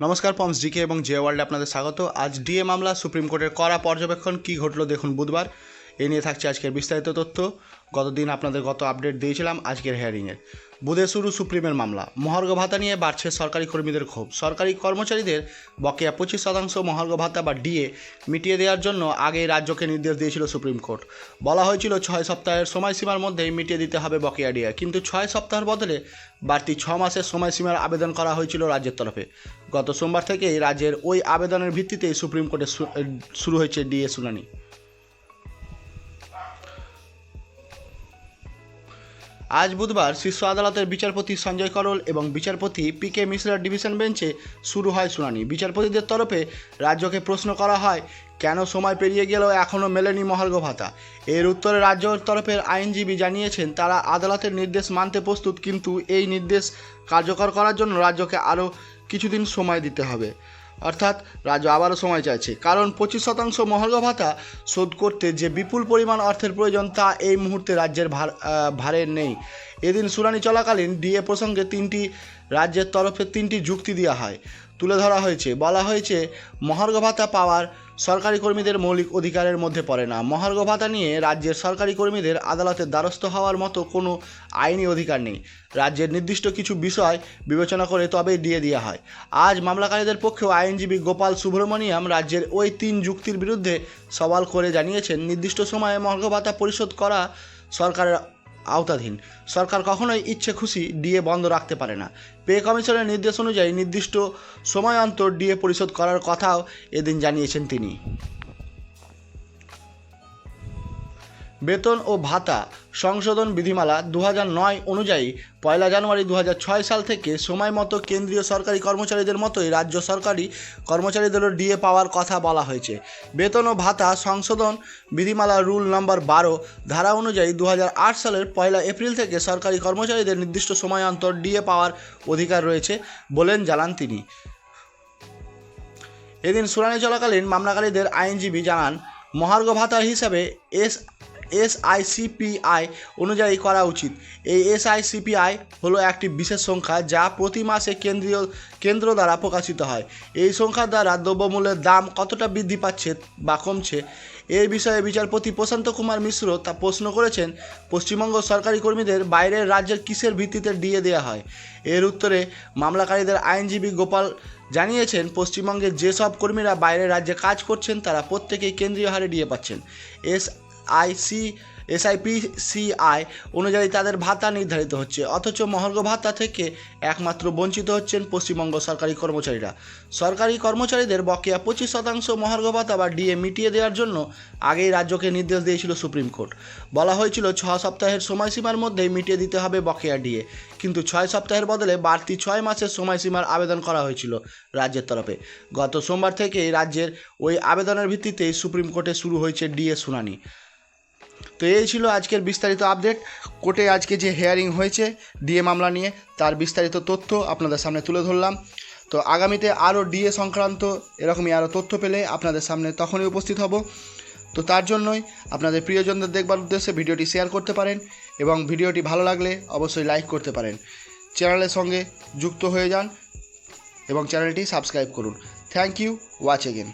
নমস্কার, পমস ডিকে এবং জে ওয়ার্ল্ডে আপনাদের স্বাগত। আজ ডিএ মামলা, সুপ্রিম কোর্টের করা পর্যবেক্ষণ, কি ঘটলো দেখুন বুধবার। এ নিয়ে থাকছে আজকের বিস্তারিত তথ্য। গতদিন আপনাদের গত আপডেট দিয়েছিলাম আজকের হেয়ারিংয়ের বুধে শুরু সুপ্রিমের মামলা। মহার্ঘ ভাতা নিয়ে বাড়ছে সরকারি কর্মীদের ক্ষোভ। সরকারি কর্মচারীদের বকেয়া পঁচিশ শতাংশ মহার্ঘ ভাতা বা ডিএ মিটিয়ে দেওয়ার জন্য আগেই রাজ্যকে নির্দেশ দিয়েছিল সুপ্রিম কোর্ট। বলা হয়েছিল ছয় সপ্তাহের সময়সীমার মধ্যেই মিটিয়ে দিতে হবে বকেয়া ডিএ কিন্তু ছয় সপ্তাহের বদলে বাড়তি ছ মাসের সময়সীমার আবেদন করা হয়েছিল রাজ্যের তরফে। গত সোমবার থেকেই রাজ্যের ওই আবেদনের ভিত্তিতেই সুপ্রিম কোর্টে শুরু হয়েছে ডিএ শুনানি। আজ বুধবার শীর্ষ আদালতের বিচারপতি সঞ্জয় করল এবং বিচারপতি পি কে মিশ্রার ডিভিশন বেঞ্চে শুরু হয় শুনানি। বিচারপতিদের তরফে রাজ্যকে প্রশ্ন করা হয়, কেন সময় পেরিয়ে গেলেও এখনও মেলেনি মহার্ঘ ভাতা? এর উত্তরে রাজ্যের তরফের আইনজীবী জানিয়েছেন, তারা আদালতের নির্দেশ মানতে প্রস্তুত, কিন্তু এই নির্দেশ কার্যকর করার জন্য রাজ্যকে আরও কিছুদিন সময় দিতে হবে। অর্থাৎ রাজ্য আবারও সময় চাইছে। কারণ পঁচিশ শতাংশ মহার্ঘ ভাতা শোধ করতে যে বিপুল পরিমাণ অর্থের প্রয়োজন তা এই মুহূর্তে রাজ্যের ভার ভারে নেই। এদিন শুনানি চলাকালীন ডিএ প্রসঙ্গে তিনটি, রাজ্যের তরফে তিনটি যুক্তি দেওয়া হয়। তুলে ধরা হয়েছে, বলা হয়েছে, মহার্ঘ ভাতা পাওয়ার সরকারি কর্মীদের মৌলিক অধিকারের মধ্যে পড়ে না। মহার্ঘ ভাতা নিয়ে রাজ্যের সরকারি কর্মীদের আদালতের দ্বারস্থ হওয়ার মতো কোনো আইনি অধিকার নেই। রাজ্যের নির্দিষ্ট কিছু বিষয় বিবেচনা করে তবেই দিয়ে দেওয়া হয়। আজ মামলাকারীদের পক্ষেও আইনজীবী গোপাল সুব্রমণিয়াম রাজ্যের ওই তিন যুক্তির বিরুদ্ধে সওয়াল করে জানিয়েছেন, নির্দিষ্ট সময়ে মহার্ঘ ভাতা পরিশোধ করা সরকারের আওতাধীন। সরকার কখনোই ইচ্ছে খুশি ডিএ বন্ধ রাখতে পারে না। পে কমিশনের নির্দেশ অনুযায়ী নির্দিষ্ট সময় অন্তর ডিএ পরিশোধ করার কথাও এদিন জানিয়েছেন তিনি। বেতন ও ভাতা সংশোধন বিধিমালা দু নয় অনুযায়ী পয়লা জানুয়ারি দু হাজার ছয় সাল থেকে সময় মতো কেন্দ্রীয় সরকারি কর্মচারীদের মতোই রাজ্য সরকারি কর্মচারীদেরও ডিএ পাওয়ার কথা বলা হয়েছে। বেতন ও ভাতা সংশোধন বিধিমালা রুল নম্বর বারো ধারা অনুযায়ী দু হাজার আট সালের পয়লা এপ্রিল থেকে সরকারি কর্মচারীদের নির্দিষ্ট সময় অন্তর ডিএ পাওয়ার অধিকার রয়েছে বলেন জানান তিনি। এদিন শুনানি চলাকালীন মামলাকারীদের আইনজীবী জানান, মহার্ঘ ভাতা হিসাবে এস এসআইসিপিআই অনুযায়ী করা উচিত। এই এসআইসিপিআই হলো একটি বিশেষ সংখ্যা যা প্রতি মাসে কেন্দ্রীয়, কেন্দ্র দ্বারা প্রকাশিত হয়। এই সংখ্যা দ্বারা দ্রব্যমূল্যের দাম কতটা বৃদ্ধি পাচ্ছে বা কমছে এই বিষয়ে বিচারপতি প্রশান্ত কুমার মিশ্র তা প্রশ্ন করেছেন পশ্চিমবঙ্গ সরকারি কর্মীদের বাইরের রাজ্যের কিসের ভিত্তিতে দিয়ে দেওয়া হয়। এর উত্তরে মামলাকারীদের আইনজীবী গোপাল জানিয়েছেন, পশ্চিমবঙ্গের যেসব কর্মীরা বাইরের রাজ্যে কাজ করছেন তারা প্রত্যেকেই কেন্দ্রীয় হারে ডিএ পাচ্ছেন। এস আইসি এসআইপিসিআই অনুযায়ী তাদের ভাতা নির্ধারিত হচ্ছে। অথচ মহার্ঘ ভাতা থেকে একমাত্র বঞ্চিত হচ্ছেন পশ্চিমবঙ্গ সরকারি কর্মচারীরা। সরকারি কর্মচারীদের বকেয়া পঁচিশ শতাংশ মহার্ঘ ভাতা বা ডিএ মিটিয়ে দেওয়ার জন্য আগেই রাজ্যকে নির্দেশ দিয়েছিল সুপ্রিম কোর্ট। বলা হয়েছিল, ছ সপ্তাহের সময়সীমার মধ্যেই মিটিয়ে দিতে হবে বকেয়া ডিএ। কিন্তু ছয় সপ্তাহের বদলে বাড়তি ছয় মাসের সময়সীমার আবেদন করা হয়েছিল রাজ্যের তরফে। গত সোমবার থেকেই রাজ্যের ওই আবেদনের ভিত্তিতেই সুপ্রিম কোর্টে শুরু হয়েছে ডিএ শুনানি। তো এই ছিল আজকের বিস্তারিত আপডেট। কোর্টে আজকে যে হেয়ারিং হয়েছে ডিএ মামলা নিয়ে, তার বিস্তারিত তথ্য আপনাদের সামনে তুলে ধরলাম। তো আগামীতে আরও ডিএ সংক্রান্ত এরকমই আরও তথ্য পেলে আপনাদের সামনে তখনই উপস্থিত হব। তো তার জন্যই আপনাদের প্রিয়জনদের দেখবার উদ্দেশ্যে ভিডিওটি শেয়ার করতে পারেন এবং ভিডিওটি ভালো লাগলে অবশ্যই লাইক করতে পারেন। চ্যানেলের সঙ্গে যুক্ত হয়ে যান এবং চ্যানেলটি সাবস্ক্রাইব করুন। Thank you watch again